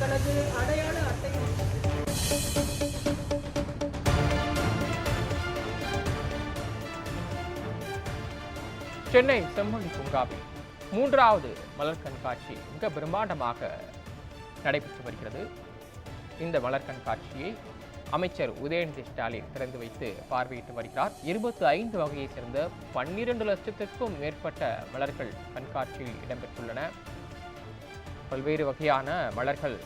தனது அடையாள அட்டைகள் சென்னை செம்மொழி பூங்காவில் மூன்றாவது மலர் கண்காட்சி மிக பிரம்மாண்டமாக நடைபெற்று வருகிறது. இந்த மலர் கண்காட்சியை அமைச்சர் உதயநிதி ஸ்டாலின் திறந்து வைத்து பார்வையிட்டு வருகிறார். இருபத்தி ஐந்து வகையைச் சேர்ந்த பன்னிரண்டு லட்சத்திற்கும் மேற்பட்ட மலர்கள் கண்காட்சியில் இடம்பெற்றுள்ளன. பல்வேறு வகையான மலர்கள்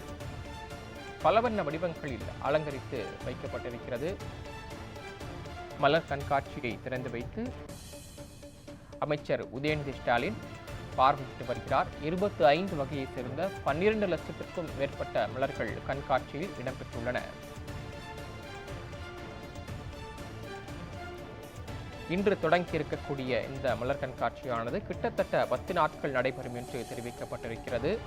பல வண்ண வடிவங்களில் அலங்கரித்து வைக்கப்பட்டிருக்கிறது. மலர் கண்காட்சியை திறந்து வைத்து அமைச்சர் உதயநிதி ஸ்டாலின் பார்வையிட்டு வருகிறார். இருபத்தி ஐந்து வகையைச் சேர்ந்த பன்னிரண்டு லட்சத்திற்கும் மேற்பட்ட மலர்கள் கண்காட்சியில் இடம்பெற்றுள்ளன. இன்று தொடங்கி இருக்கக்கூடிய இந்த மலர் கண்காட்சியானது கிட்டத்தட்ட பத்து நாட்கள் நடைபெறும் என்று தெரிவிக்கப்பட்டிருக்கிறது.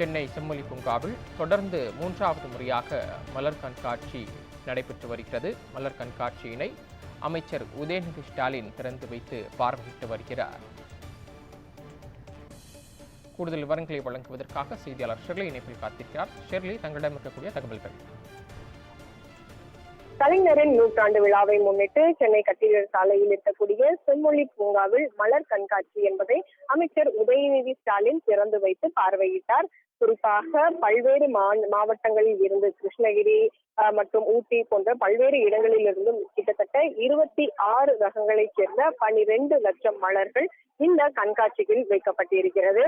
சென்னை செம்மொழி பூங்காவில் தொடர்ந்து மூன்றாவது முறையாக மலர் கண்காட்சி நடைபெற்று வருகிறது. மலர் கண்காட்சியினை அமைச்சர் உதயநிதி ஸ்டாலின் திறந்து வைத்து பார்வையிட்டு வருகிறார். கூடுதல் விவரங்களை வழங்குவதற்காக செய்தியாளர் ஷெர்லி இணைப்பில் காத்திருக்கிறார். ஷெர்லி தங்களிடம் இருக்கக்கூடிய தகவல்கள். கலைஞரின் நூற்றாண்டு விழாவை முன்னிட்டு சென்னை கட்டிடர் சாலையில் இருக்கக்கூடிய செம்மொழி பூங்காவில் மலர் கண்காட்சி என்பதை அமைச்சர் உதயநிதி ஸ்டாலின் திறந்து வைத்து பார்வையிட்டார். குறிப்பாக பல்வேறு மாவட்டங்களில் இருந்து கிருஷ்ணகிரி மற்றும் ஊட்டி போன்ற பல்வேறு இடங்களில் இருந்தும் கிட்டத்தட்ட இருபத்தி ஆறு ரகங்களைச் சேர்ந்த பனிரெண்டு லட்சம் மலர்கள் இந்த கண்காட்சியில் வைக்கப்பட்டிருக்கிறது.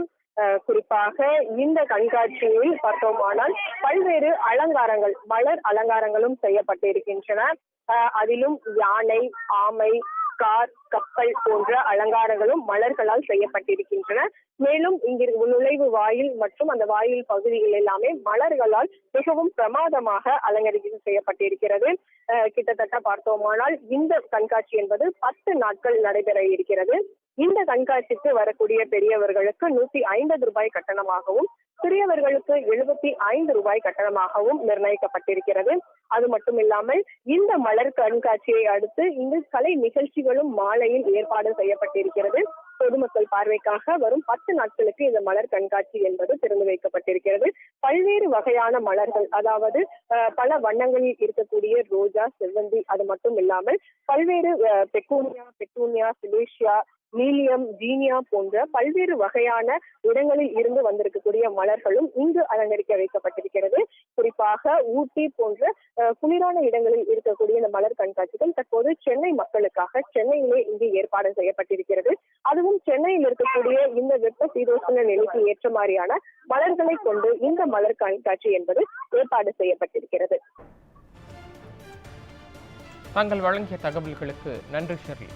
குறிப்பாக இந்த கண்காட்சியில் பார்த்தோமானால் பல்வேறு அலங்காரங்கள் மலர் அலங்காரங்களும் செய்யப்பட்டிருக்கின்றன. அஹ், அதிலும் யானை ஆமை கார் கப்பல் போன்ற அலங்காரங்களும் மலர்களால் செய்யப்பட்டிருக்கின்றன. மேலும் இங்கு நுழைவு வாயில் மற்றும் அந்த வாயில் பகுதிகள் எல்லாமே மலர்களால் மிகவும் பிரமாதமாக அலங்கரித்து செய்யப்பட்டிருக்கிறது. கிட்டத்தட்ட பார்த்தோமானால் இந்த கண்காட்சி என்பது பத்து நாட்கள் நடைபெற இருக்கிறது. இந்த கண்காட்சிக்கு வரக்கூடிய பெரியவர்களுக்கு நூத்தி ஐம்பது ரூபாய் கட்டணமாகவும் சிறியவர்களுக்கு எழுபத்தி ஐந்து ரூபாய் கட்டணமாகவும் நிர்ணயிக்கப்பட்டிருக்கிறது. அது மட்டும் இல்லாமல் இந்த மலர் கண்காட்சியை அடுத்து இங்கு கலை நிகழ்ச்சிகளும் மாலையில் ஏற்பாடு செய்யப்பட்டிருக்கிறது. பொதுமக்கள் பார்வைக்காக வரும் பத்து நாட்களுக்கு இந்த மலர் கண்காட்சி என்பது திறந்து வைக்கப்பட்டிருக்கிறது. பல்வேறு வகையான மலர்கள் அதாவது பல வண்ணங்களில் இருக்கக்கூடிய ரோஜா செவ்வந்தி அது மட்டும் இல்லாமல் பல்வேறு அஹ், பெக்கூனியா பெட்டூனியா சிலேஷியா நீலியம் ஜீனியா போன்ற பல்வேறு வகையான இடங்களில் இருந்து வந்திருக்கக்கூடிய மலர்களும் இங்கு அலங்கரிக்க வைக்கப்பட்டிருக்கிறது. குறிப்பாக ஊட்டி போன்ற குளிரான இடங்களில் இருக்கக்கூடிய இந்த மலர் கண்காட்சிகள் தற்போது சென்னை மக்களுக்காக சென்னையிலே இங்கு ஏற்பாடு செய்யப்பட்டிருக்கிறது. அதுவும் சென்னையில் இருக்கக்கூடிய இந்த வெப்ப சீதோஷ்ண நிலைக்கு ஏற்ற மாதிரியான மலர்களை கொண்டு இந்த மலர் கண்காட்சி என்பது ஏற்பாடு செய்யப்பட்டிருக்கிறது. தாங்கள் வழங்கிய தகவல்களுக்கு நன்றி ஷெர்லி